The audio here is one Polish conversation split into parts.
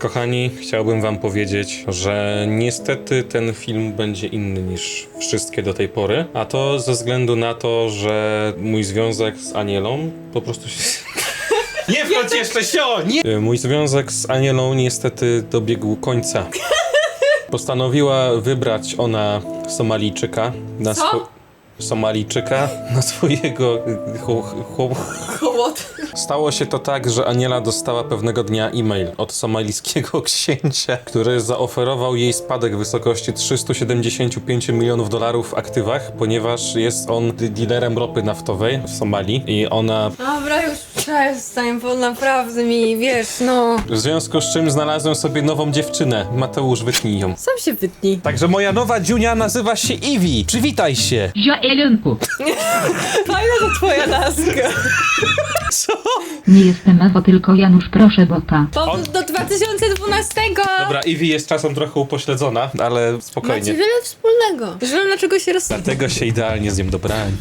Kochani, chciałbym wam powiedzieć, że niestety ten film będzie inny niż wszystkie do tej pory, a to ze względu na to, że mój związek z Anielą po prostu się... Nie wchodź jeszcze sio! Nie! Mój związek z Anielą niestety dobiegł końca. Postanowiła wybrać ona Somalijczyka na swo- Somalijczyka na swojego chł- chł- Hołot. Stało się to tak, że Aniela dostała pewnego dnia e-mail od somalijskiego księcia, który zaoferował jej spadek w wysokości 375 milionów dolarów w aktywach, ponieważ jest on dealerem ropy naftowej w Somalii i ona Dobra, już przestań, bo naprawdę mi, wiesz, no... w związku z czym znalazłem sobie nową dziewczynę. Mateusz, wytnij ją. Sam się wytnij. Także moja nowa dziunia nazywa się Iwi. Przywitaj się. Joelenku. Fajna to twoja nazka. Co? Nie jestem Ewo, tylko Janusz, proszę bota. On- do 2012. Dobra, Iwi jest czasem trochę upośledzona, ale Macie spokojnie. wiele wspólnego. Że dlaczego się roz... Dlatego się idealnie z nią dobrałem.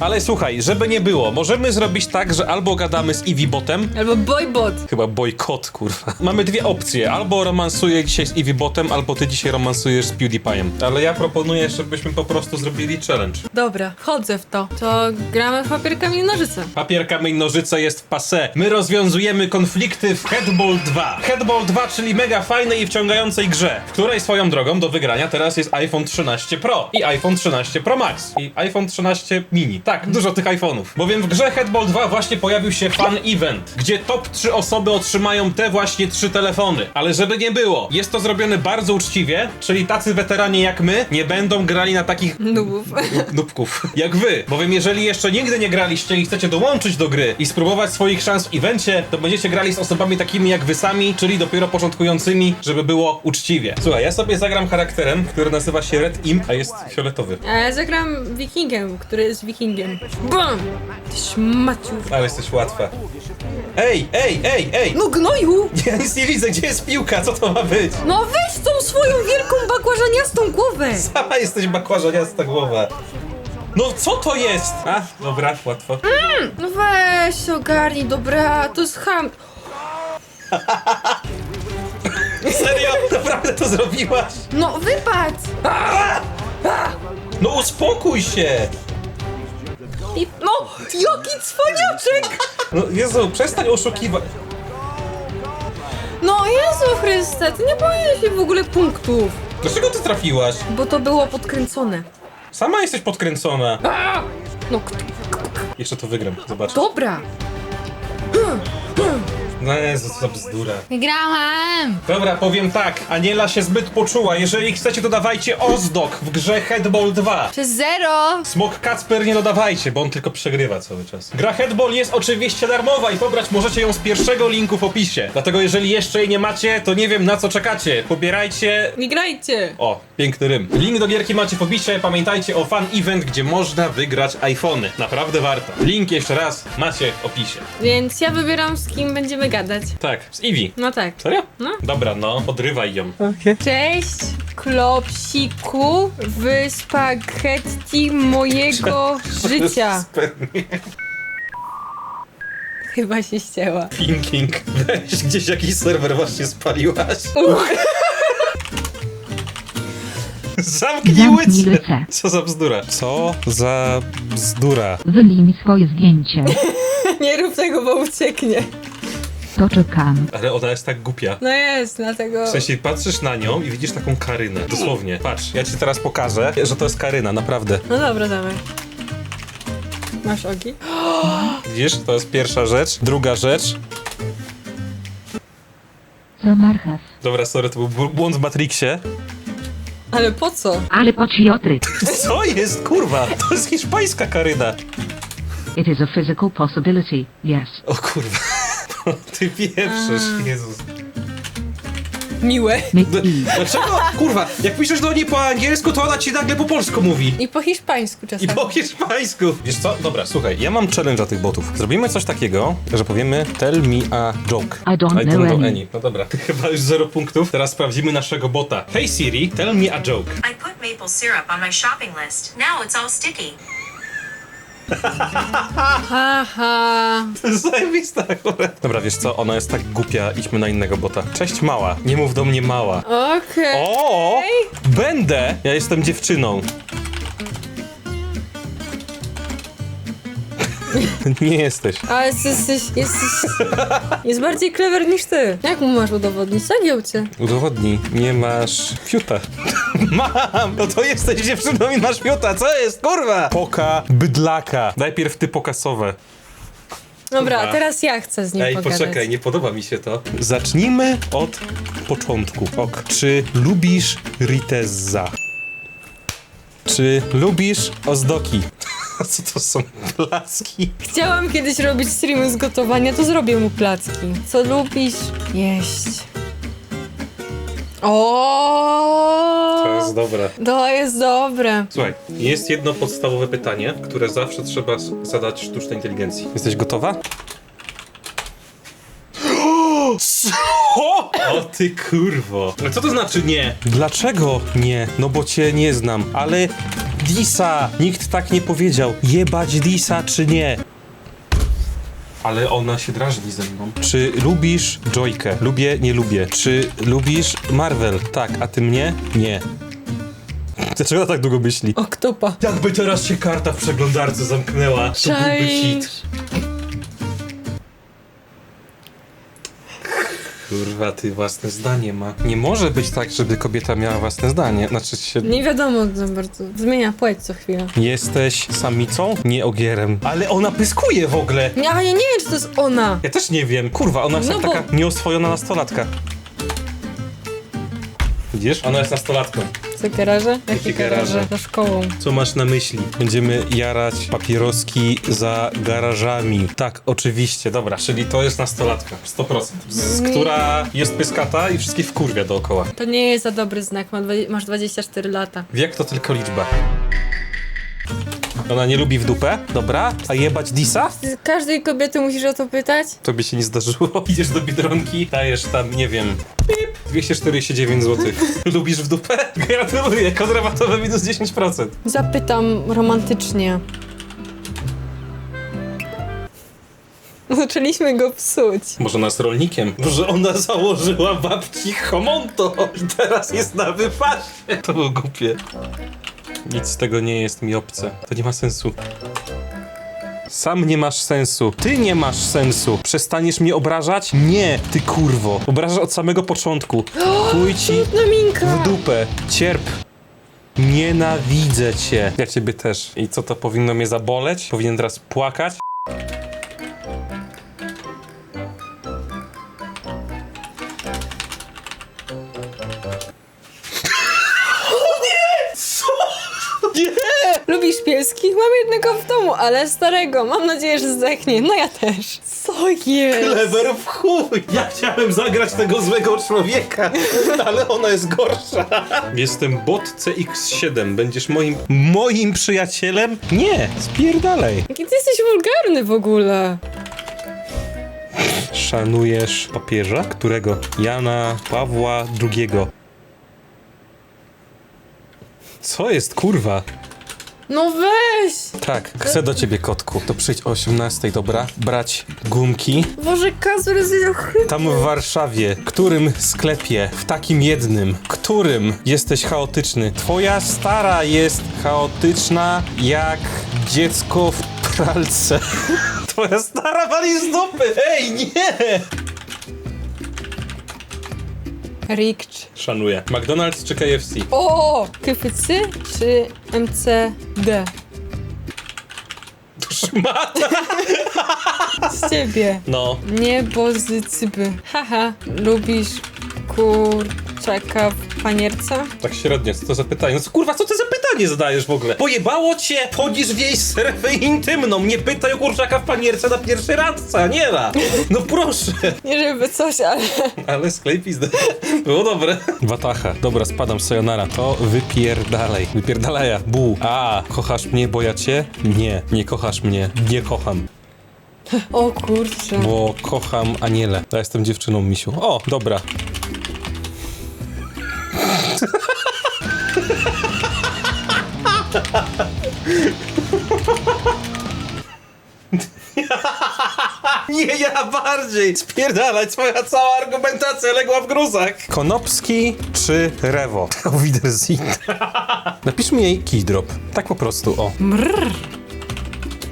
Ale słuchaj, żeby nie było, możemy zrobić tak, że albo gadamy z Eevee Botem, Albo boybot. chyba bojkot, kurwa. Mamy dwie opcje, albo romansuję dzisiaj z Eevee Botem, albo ty dzisiaj romansujesz z PewDiePie'em. Ale ja proponuję, żebyśmy po prostu zrobili challenge. Dobra, wchodzę w to. To gramy w papierkami i nożyce. Papier, kamień, nożyce jest w passe. My rozwiązujemy konflikty w Headball 2. Headball 2, czyli mega fajnej i wciągającej grze, w której swoją drogą do wygrania teraz jest iPhone 13 Pro i iPhone 13 Pro Max i iPhone 13 mini. Tak, dużo tych iPhone'ów. Bowiem w grze Headball 2 właśnie pojawił się fan event, gdzie top 3 osoby otrzymają te właśnie trzy telefony. Ale żeby nie było, jest to zrobione bardzo uczciwie, czyli tacy weterani jak my nie będą grali na takich Nubów. nubków. Jak wy. Bowiem jeżeli jeszcze nigdy nie graliście i chcecie dołączyć do gry i spróbować swoich szans w evencie, to będziecie grali z osobami takimi jak wy sami, czyli dopiero początkującymi, żeby było uczciwie. Słuchaj, ja sobie zagram charakterem, który nazywa się Red Imp, a jest fioletowy. A ja zagram wikingiem, który jest wikingiem. BAM! Ty szmaciu. Ale jesteś łatwa. Ej, ej, ej, ej! No gnoju! Ja nic nie widzę, gdzie jest piłka? Co to ma być? No weź tą swoją wielką bakłażaniastą głowę! Sama jesteś bakłażaniasta głowa. No co to jest? A, dobra, łatwo. No weź się ogarnij, dobra, to jest ham... Serio? Naprawdę to zrobiłaś? No wypadź! No uspokój się! I... No, jaki cwaniaczek! No Jezu, przestań oszukiwać. No Jezu Chryste, ty nie powinieneś mi w ogóle punktów. Dlaczego ty trafiłaś? Bo to było podkręcone. Sama jesteś podkręcona. No, k- Jeszcze to wygram, zobacz. dobra. No Jezu, co za bzdura. Wygrałem! Dobra, powiem tak. Aniela się zbyt poczuła. Jeżeli chcecie, dodawajcie Ozdok w grze Headball 2. Przez zero! Smok Kacper nie dodawajcie, bo on tylko przegrywa cały czas. Gra Headball jest oczywiście darmowa i pobrać możecie ją z pierwszego linku w opisie. Dlatego jeżeli jeszcze jej nie macie, to nie wiem na co czekacie. Pobierajcie Nie grajcie! O, piękny rym. Link do gierki macie w opisie. Pamiętajcie o fan event, gdzie można wygrać iPhony. Naprawdę warto. Link jeszcze raz macie w opisie. Więc ja wybieram z kim będziemy gadać. Tak, z Eevee. No tak. Serio? No. Dobra, no, odrywaj ją. Cześć, klopsiku w spaghetti mojego życia. Chyba się ścięła. Thinking. Weź gdzieś jakiś serwer właśnie spaliłaś. Uch. Zamknij Zamknij łycę. Co za bzdura. Co za bzdura. Wyli mi swoje zdjęcie. Nie rób tego, bo ucieknie. To czekam. Ale ona jest tak głupia. No jest, dlatego... W sensie patrzysz na nią i widzisz taką Karynę. Dosłownie. Patrz, ja ci teraz pokażę, że to jest Karyna, naprawdę. No dobra, dawaj. Masz ogi? Widzisz, to jest pierwsza rzecz. Druga rzecz. Co marchew. Dobra, sorry, to był bł- błąd w Matrixie. Ale po co? Ale patriotyk. Co jest, kurwa? To jest hiszpańska Karyna. It is a physical possibility. Yes. O kurwa. Ty pieprzysz, Jezus. Miłe. D- Dlaczego? Kurwa, jak piszesz do niej po angielsku, to ona ci nagle po polsku mówi. I po hiszpańsku I czasami. po hiszpańsku. Wiesz co? Dobra, słuchaj, ja mam challenge dla tych botów. Zrobimy coś takiego, że powiemy tell me a joke. I don't know any. No dobra, chyba już zero punktów. Teraz sprawdzimy naszego bota. Hey Siri, tell me a joke. I put maple syrup on my shopping list. Now it's all sticky. Haha. To jest akurat. Dobra, wiesz co, ona jest tak głupia, idźmy na innego bota. Cześć mała, nie mów do mnie mała. Okej. O! Będę! Ja jestem dziewczyną. Nie jesteś. Ale jesteś, jesteś... Jest bardziej clever niż ty. Jak mu masz udowodnić? Zagiął cię. Udowodnij, nie masz fiuta. Mam! No to jesteś dziewczyną i masz fiuta, co jest, kurwa? Poka bydlaka. Najpierw ty pokasowe. Dobra, Kurwa. teraz ja chcę z nim Ej, pogadać. poczekaj, nie podoba mi się to. Zacznijmy od początku. Ok. Czy lubisz Ritezza? Czy lubisz ozdoki? Co to są placki? Chciałam kiedyś robić streamy z gotowania, to zrobię mu placki. Co lubisz? Jeść. O, To jest dobre. To jest dobre. Słuchaj, jest jedno podstawowe pytanie, które zawsze trzeba s- zadać sztucznej inteligencji. Jesteś gotowa? Co? O ty kurwo. A co to znaczy nie? Dlaczego nie? No bo cię nie znam, ale Disa! Nikt tak nie powiedział. Jebać Disa czy nie? Ale ona się drażni ze mną. Czy lubisz Joykę? Lubię, nie lubię. Czy lubisz Marvel? Tak, a ty mnie? Nie. Dlaczego tak długo myśli? Oktopa. Jakby teraz się karta w przeglądarce zamknęła, to byłby hit. Kurwa, ty własne zdanie ma. Nie może być tak, żeby kobieta miała własne zdanie. Znaczy się... Nie wiadomo za bardzo. Zmienia płeć co chwilę. Jesteś samicą? Nie ogierem. Ale ona pyskuje w ogóle. Nie, ale ja nie wiem, czy to jest ona. Ja też nie wiem. Kurwa, ona jest No jak bo- taka nieoswojona nastolatka. Widzisz? Ona jest nastolatką. Co, garaże? Jakie garaże? Za szkołą. Co masz na myśli? Będziemy jarać papieroski za garażami. Tak, oczywiście, dobra, czyli to jest nastolatka, 100%. Z, Nie. która jest pyskata i wszystkich wkurwia dookoła. To nie jest za dobry znak, ma dwa- masz 24 lata. Wiek to tylko liczba. Ona nie lubi w dupę, dobra? A jebać disa? Każdej kobiety musisz o to pytać? To by się nie zdarzyło. Idziesz do Biedronki, dajesz tam, nie wiem, pip, 249 zł. Lubisz w dupę? Gratuluję, kod rabatowy minus 10%. Zapytam romantycznie. Zaczęliśmy go psuć. Może jest rolnikiem? Może ona założyła babci homonto i teraz jest na wypasie? To było głupie. Nic z tego nie jest mi obce. To nie ma sensu. Sam nie masz sensu. Ty nie masz sensu. Przestaniesz mnie obrażać? Nie, ty kurwo. Obrażasz od samego początku. Chuj ci Minka! w dupę. Cierp. Nienawidzę cię. Ja ciebie też. I co to powinno mnie zaboleć? Powinien teraz płakać? Lubisz pieski? Mam jednego w domu, ale starego. Mam nadzieję, że zdechnie. No ja też. Co jest? Clever w chuj! Ja chciałem zagrać tego złego człowieka, ale ona jest gorsza. Jestem bot CX7. Będziesz moim... moim przyjacielem? Nie, spierdalej. Jaki ty jesteś wulgarny w ogóle. Szanujesz papieża? Którego? Jana Pawła II. Co jest, kurwa? No weź! Tak, chcę do ciebie, kotku. To przyjdź o 18, dobra? Brać gumki. Boże, Kazur jest ohydny. Tam w Warszawie, którym sklepie, w takim jednym, którym jesteś chaotyczny. Twoja stara jest chaotyczna jak dziecko w pralce. Twoja stara wali z dupy! Ej, nie! Rikcz. Szanuję. McDonald's czy KFC? O! Kyfycy czy MCD? Szmata! Z ciebie. No. Niebozycyby. Haha. Lubisz kurczaka w panierce? Tak średnio, co to za pytanie? No co, kurwa, co ty za pytanie zadajesz w ogóle? Pojebało cię? Wchodzisz w jej strefę intymną, nie pytaj o kurczaka w panierce na pierwszej randce, nie da. No proszę. Nie żeby coś, ale... Ale sklej pizdę. Było dobre. Watacha. Dobra, spadam, sayonara. To wypierdalej. Wypierdalaja. Bu. A, kochasz mnie, bo ja cię? Nie, nie kochasz mnie. Nie kocham. O kurczę. Bo kocham aniele. Ja jestem dziewczyną, misiu. O, dobra. Nie, ja bardziej! Spierdalać, twoja cała argumentacja legła w gruzach. Konopski czy Rewo? Auf Wiedersehen. Napisz mi jej keydrop. Tak po prostu, o.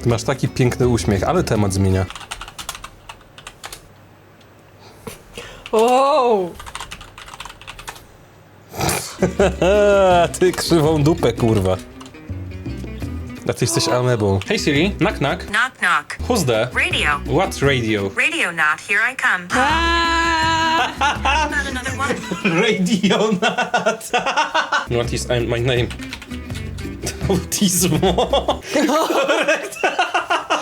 Ty masz taki piękny uśmiech, ale temat zmienia. Wow. Ty krzywą dupę, kurwa. A ty jesteś amebą. Hey Siri, knock knock. Knock knock. Who's there? Radio. What radio? Radio not, here I come. Aaa. Not another one. Radio Nat. What is uh, my name? Autismo.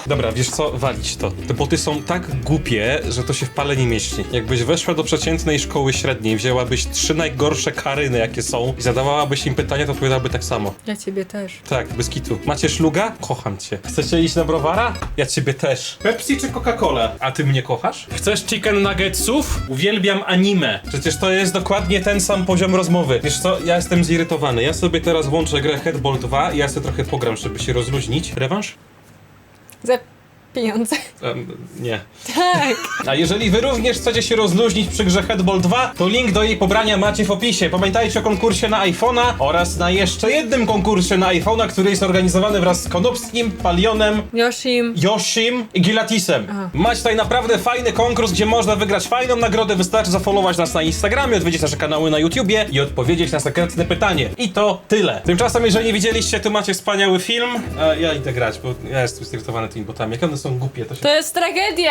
Dobra, wiesz co, walić to. Te boty są tak głupie, że to się w pale nie mieści. Jakbyś weszła do przeciętnej szkoły średniej, wzięłabyś trzy najgorsze karyny, jakie są i zadawałabyś im pytania, to odpowiadałaby tak samo. Ja ciebie też. Tak, bez kitu. Macie szluga? Kocham cię. Chcecie iść na browara? Ja ciebie też. Pepsi czy Coca-Cola? A ty mnie kochasz? Chcesz chicken nuggetsów? Uwielbiam anime. Przecież to jest dokładnie ten sam poziom rozmowy. Wiesz co, ja jestem zirytowany. Ja sobie teraz włączę grę Headball 2 i ja sobie trochę pogram, żeby się rozluźnić. Rewanż? Za pieniądze. Em, nie. Tak. A jeżeli wy również chcecie się rozluźnić przy grze Headball 2, to link do jej pobrania macie w opisie. Pamiętajcie o konkursie na iPhone'a oraz na jeszcze jednym konkursie na iPhone'a, który jest organizowany wraz z Konopskim, Palionem, Yoshim. Yoshim i Gilatisem. Aha. Macie tutaj naprawdę fajny konkurs, gdzie można wygrać fajną nagrodę. Wystarczy zafollowować nas na Instagramie, odwiedzić nasze kanały na YouTubie i odpowiedzieć na sekretne pytanie. I to tyle. Tymczasem, jeżeli nie widzieliście, tu macie wspaniały film. A ja idę grać, bo ja jestem zirytowany tymi botami. Jak one są głupie, to się To jest tragedia.